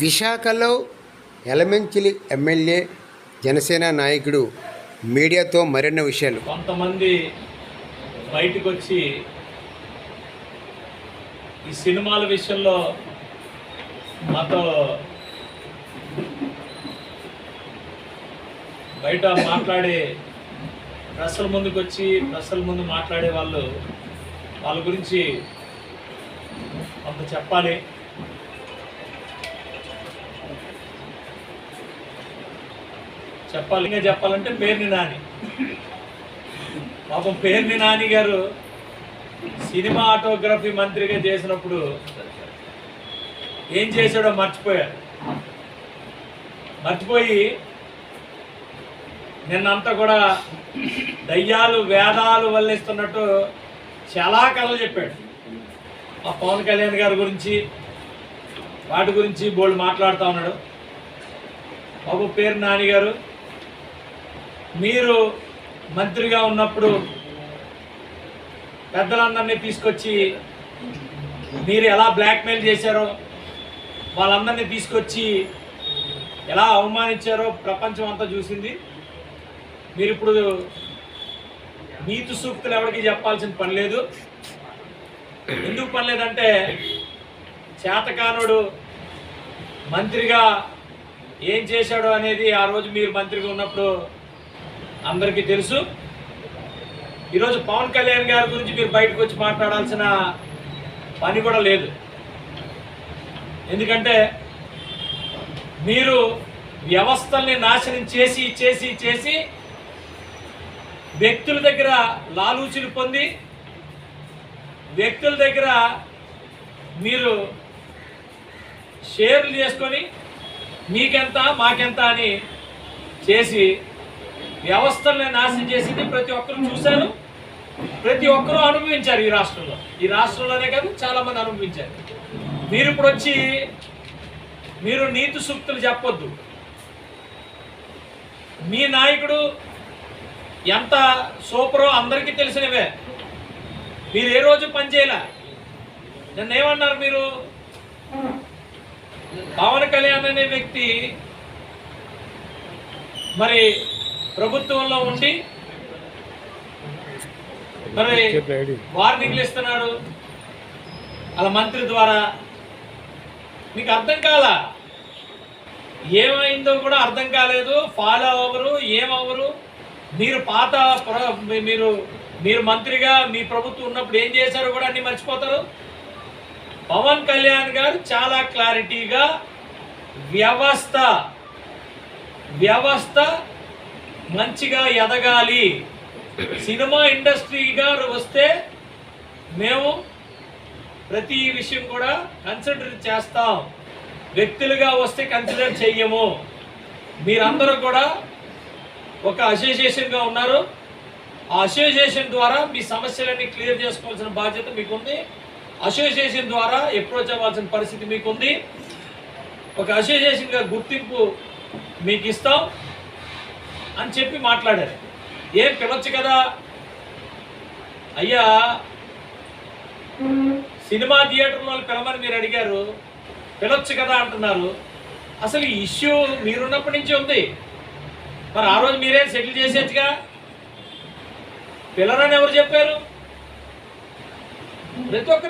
విశాఖలో ఎలమెంచిలి ఎమ్మెల్యే జనసేన నాయకుడు మీడియాతో మరిన్ని విషయాలు. కొంతమంది బయటకు వచ్చి ఈ సినిమాల విషయంలో మాతో బయట మాట్లాడే ప్రశ్నల ముందుకు వచ్చి ప్రశ్నల ముందు మాట్లాడే వాళ్ళు వాళ్ళ గురించి కొంత చెప్పాలి. చెప్పాలి. ఇంకా చెప్పాలంటే పేరుని నాని. పాపం పేర్ని నాని గారు సినిమా ఆటోగ్రఫీ మంత్రిగా చేసినప్పుడు ఏం చేశాడో మర్చిపోయారు. మర్చిపోయి నిన్నంతా కూడా దయ్యాలు వేదాలు వల్లిస్తున్నట్టు చాలా కథలు చెప్పాడు. ఆ పవన్ కళ్యాణ్ గారి గురించి వాటి గురించి బోల్డ్ మాట్లాడుతూ ఉన్నాడు. బాబు పేరు నాని గారు మీరు మంత్రిగా ఉన్నప్పుడు పెద్దలందరినీ తీసుకొచ్చి మీరు ఎలా బ్లాక్మెయిల్ చేశారో వాళ్ళందరినీ తీసుకొచ్చి ఎలా అవమానించారో ప్రపంచం అంతా చూసింది. మీరు ఇప్పుడు నీతి సూక్తులు ఎవరికి చెప్పాల్సిన పని లేదు. ఎందుకు పని లేదంటే చేతకానుడు మంత్రిగా ఏం చేశాడో అనేది ఆ రోజు మీరు మంత్రిగా ఉన్నప్పుడు అందరికీ తెలుసు. ఈరోజు పవన్ కళ్యాణ్ గారి గురించి మీరు బయటకు వచ్చి మాట్లాడాల్సిన పని కూడా లేదు. ఎందుకంటే మీరు వ్యవస్థల్ని నాశనం చేసి చేసి చేసి వ్యక్తుల దగ్గర లాలూచులు పొంది వ్యక్తుల దగ్గర మీరు షేర్లు చేసుకొని మీకెంత మాకెంత అని చేసి వ్యవస్థల్ని నాశనం చేసింది ప్రతి ఒక్కరు చూశారు. ప్రతి ఒక్కరూ అనుభవించారు ఈ రాష్ట్రంలో. ఈ రాష్ట్రంలోనే కాదు చాలా మంది అనుభవించారు. మీరు ఇప్పుడు వచ్చి మీరు నీతి సూక్తులు చెప్పొద్దు. మీ నాయకుడు ఎంత సూపరో అందరికీ తెలిసినవే. మీరు ఏ రోజు పనిచేయలే నన్ను ఏమన్నారు మీరు? పవన్ కళ్యాణ్ అనే వ్యక్తి మరి ప్రభుత్వంలో ఉండి మరి వార్నింగ్లు ఇస్తున్నాడు అలా మంత్రి ద్వారా మీకు అర్థం కాలా? ఏమైందో కూడా అర్థం కాలేదు. ఫాలో అవ్వరు ఏమవ్వరు మీరు పాత మీరు మీరు మంత్రిగా మీ ప్రభుత్వం ఉన్నప్పుడు ఏం చేశారో కూడా అన్ని మర్చిపోతారు. పవన్ కళ్యాణ్ గారు చాలా క్లారిటీగా వ్యవస్థ వ్యవస్థ మంచిగా ఎదగాలి. సినిమా ఇండస్ట్రీ గారు వస్తే మేము ప్రతి విషయం కూడా కన్సిడర్ చేస్తాం. వ్యక్తులుగా వస్తే కన్సిడర్ చెయ్యము. మీరందరూ కూడా ఒక అసోసియేషన్గా ఉన్నారు. ఆ అసోసియేషన్ ద్వారా మీ సమస్యలన్నీ క్లియర్ చేసుకోవాల్సిన బాధ్యత మీకుంది. అసోసియేషన్ ద్వారా అప్రోచ్ అవ్వాల్సిన పరిస్థితి మీకుంది. ఒక అసోసియేషన్గా గుర్తింపు మీకు ఇస్తాం అని చెప్పి మాట్లాడారు. ఏం పిలవచ్చు కదా? అయ్యా సినిమా థియేటర్లో పిలవని మీరు అడిగారు. పిలవచ్చు కదా అంటున్నారు. అసలు ఈ ఇష్యూ మీరున్నప్పటి నుంచి ఉంది. మరి ఆ రోజు మీరే సెటిల్ చేసేట్టుగా? పిల్లరని ఎవరు చెప్పారు? ప్రతి ఒక్క